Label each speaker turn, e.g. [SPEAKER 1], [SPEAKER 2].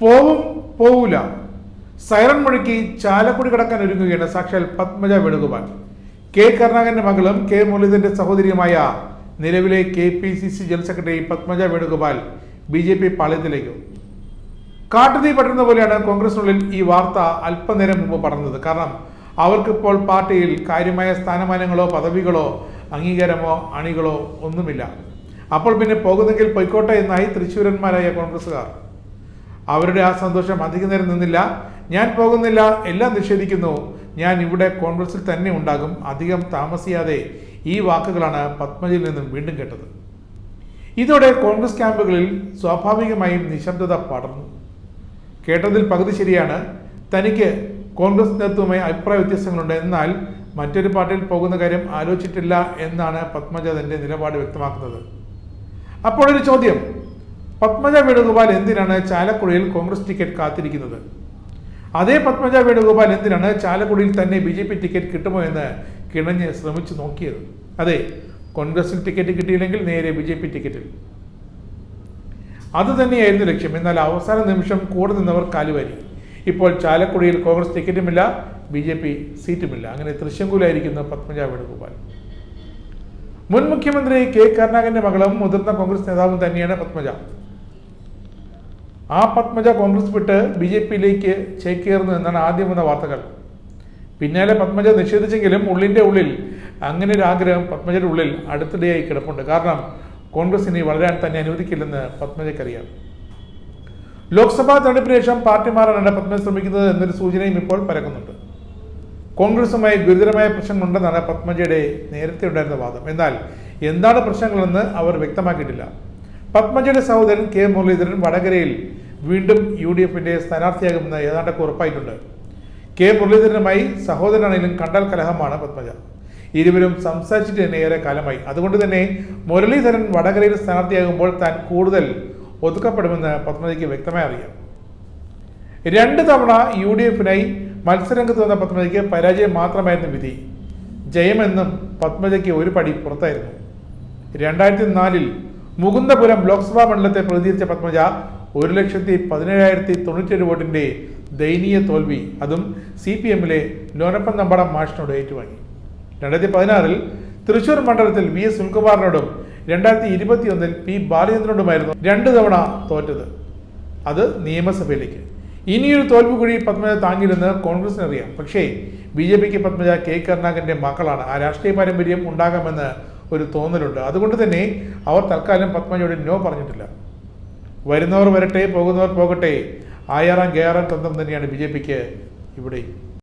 [SPEAKER 1] പോവും പോവൂല. സൈറൺ മുഴക്കി ചാലക്കുടി കടക്കാൻ ഒരുങ്ങുകയാണ് സാക്ഷാൽ പത്മജ വേണുഗോപാൽ. കെ കരുണാകരന്റെ മകളും കെ മുരളീധരന്റെ സഹോദരിയുമായ നിലവിലെ K P C C general secretary Padmaja Venugopal B J P പാളയത്തിലേക്ക്. കാട്ടുതീ പറ്റുന്ന പോലെയാണ് കോൺഗ്രസിനുള്ളിൽ ഈ വാർത്ത അല്പനേരം മുമ്പ് പറഞ്ഞത് കാരണം അവർക്കിപ്പോൾ പാർട്ടിയിൽ കാര്യമായ സ്ഥാനമാനങ്ങളോ പദവികളോ അംഗീകാരമോ അണികളോ ഒന്നുമില്ല. അപ്പോൾ പിന്നെ പോകുന്നെങ്കിൽ പൊയ്ക്കോട്ടെ എന്നായി തൃശ്ശൂരന്മാരായ കോൺഗ്രസ്സുകാർ. അവരുടെ ആ സന്തോഷം അധിക നേരം നിന്നില്ല. ഞാൻ പോകുന്നില്ല എല്ലാം നിഷേധിക്കുന്നു. ഞാൻ ഇവിടെ കോൺഗ്രസിൽ തന്നെ ഉണ്ടാകും അധികം താമസിയാതെ. ഈ വാക്കുകളാണ് പത്മജിയിൽ നിന്നും വീണ്ടും കേട്ടത്. ഇതോടെ കോൺഗ്രസ് ക്യാമ്പുകളിൽ സ്വാഭാവികമായും നിശബ്ദത പടർന്നു. കേട്ടതിൽ പകുതി ശരിയാണ്. തനിക്ക് കോൺഗ്രസ് നേതൃത്വവുമായി അഭിപ്രായ വ്യത്യാസങ്ങളുണ്ട്. എന്നാൽ മറ്റൊരു പാർട്ടിയിൽ പോകുന്ന കാര്യം ആലോചിച്ചിട്ടില്ല എന്നാണ് പത്മജ തന്റെ നിലപാട് വ്യക്തമാക്കുന്നത്. അപ്പോൾ ചോദ്യം. പത്മജ വേണുഗോപാൽ എന്തിനാണ് ചാലക്കുടിയിൽ കോൺഗ്രസ് ടിക്കറ്റ് കാത്തിരിക്കുന്നത്? അതേ പത്മജ വേണുഗോപാൽ എന്തിനാണ് ചാലക്കുടിയിൽ തന്നെ ബി ജെ പി ടിക്കറ്റ് കിട്ടുമോ എന്ന് കിണഞ്ഞ് ശ്രമിച്ചു നോക്കിയത്? അതെ കോൺഗ്രസിൽ ടിക്കറ്റ് കിട്ടിയില്ലെങ്കിൽ നേരെ ബി ജെ പി ടിക്കറ്റിൽ. അത് തന്നെയായിരുന്നു ലക്ഷ്യം. എന്നാൽ അവസാന നിമിഷം കൂടെ നിന്നവർ കാലുവാരി. ഇപ്പോൾ ചാലക്കുടിയിൽ കോൺഗ്രസ് ടിക്കറ്റുമില്ല ബി ജെ പി സീറ്റുമില്ല. അങ്ങനെ തൃശ്ശങ്കൂലായിരിക്കുന്ന പത്മജ വേണുഗോപാൽ. മുൻ മുഖ്യമന്ത്രി കെ കരുണാകരന്റെ മകളും മുതിർന്ന കോൺഗ്രസ് നേതാവും തന്നെയാണ് പത്മജ. ആ പത്മജ കോൺഗ്രസ് വിട്ട് ബി ജെ പിയിലേക്ക് ചേക്കേറുന്നു എന്നാണ് ആദ്യം വന്ന വാർത്തകൾ. പിന്നാലെ പത്മജ നിഷേധിച്ചെങ്കിലും ഉള്ളിന്റെ ഉള്ളിൽ അങ്ങനെ ഒരു ആഗ്രഹം പത്മജയുടെ ഉള്ളിൽ അടുത്തിടെയായി കിടപ്പുണ്ട്. കാരണം കോൺഗ്രസ് ഇനി വളരാൻ തന്നെ അനുവദിക്കില്ലെന്ന് പത്മജയ്ക്കറിയാം. ലോക്സഭാ തെരഞ്ഞെടുപ്പിന് ശേഷം പാർട്ടി മാറാനാണ് പത്മജ ശ്രമിക്കുന്നത് എന്നൊരു സൂചനയും ഇപ്പോൾ പരക്കുന്നുണ്ട്. കോൺഗ്രസുമായി ഗുരുതരമായ പ്രശ്നങ്ങളുണ്ടെന്നാണ് പത്മജയുടെ നേരത്തെ ഉണ്ടായിരുന്ന വാദം. എന്നാൽ എന്താണ് പ്രശ്നങ്ങളെന്ന് അവർ വ്യക്തമാക്കിയിട്ടില്ല. പത്മജയുടെ സഹോദരൻ കെ മുരളീധരൻ വടകരയിൽ വീണ്ടും യു ഡി എഫിന്റെ സ്ഥാനാർത്ഥിയാകുമെന്ന് ഏതാണ്ടൊക്കെ ഉറപ്പായിട്ടുണ്ട്. കെ മുരളീധരനുമായി സഹോദരനാണെങ്കിലും കണ്ടാൽ കലഹമാണ് പത്മജ. ഇരുവരും സംസാരിച്ചിട്ട് തന്നെ ഏറെ കാലമായി. അതുകൊണ്ട് തന്നെ മുരളീധരൻ വടകരയിൽ സ്ഥാനാർത്ഥിയാകുമ്പോൾ താൻ കൂടുതൽ ഒതുക്കപ്പെടുമെന്ന് പത്മജയ്ക്ക് വ്യക്തമായി അറിയാം. രണ്ട് തവണ യു ഡി എഫിനായി മത്സരരംഗത്ത് വന്ന പത്മജയ്ക്ക് പരാജയം മാത്രമായിരുന്നു വിധി. ജയമെന്നും പത്മജയ്ക്ക് ഒരു പടി പുറത്തായിരുന്നു. രണ്ടായിരത്തി നാലിൽ മുകുന്ദപുരം ലോക്സഭാ മണ്ഡലത്തെ പ്രതിനിധീകരിച്ച പത്മജ ഒരു ലക്ഷത്തി പതിനേഴായിരത്തി തൊണ്ണൂറ്റേഴ് വോട്ടിന്റെ ദയനീയ തോൽവി. അതും സി പി എമ്മിലെ ലോനപ്പൻ നമ്പടം മാഷിനോട് ഏറ്റുവാങ്ങി. രണ്ടായിരത്തി പതിനാറിൽ തൃശൂർ മണ്ഡലത്തിൽ വി എസ് സുനിൽകുമാറിനോടും രണ്ടായിരത്തി ഇരുപത്തിയൊന്നിൽ പി ബാലചന്ദ്രനോടുമായിരുന്നു രണ്ടു തവണ തോറ്റത്. അത് നിയമസഭയിലേക്ക്. ഇനിയൊരു തോൽവി കൂടി പത്മജ താങ്ങില്ലെന്ന് കോൺഗ്രസിനറിയാം. പക്ഷേ ബി ജെ പിക്ക് പത്മജ കെ കരുണാകരന്റെ മക്കളാണ്. ആ രാഷ്ട്രീയ പാരമ്പര്യം ഉണ്ടാകാമെന്ന് ഒരു തോന്നലുണ്ട്. അതുകൊണ്ട് തന്നെ അവർ തൽക്കാലം പത്മജയോട് നോ പറഞ്ഞിട്ടില്ല. വരുന്നവർ വരട്ടെ പോകുന്നവർ പോകട്ടെ. ആയാറാം കയറാം തന്ത്രം തന്നെയാണ് ബി ജെ പിക്ക് ഇവിടെയും.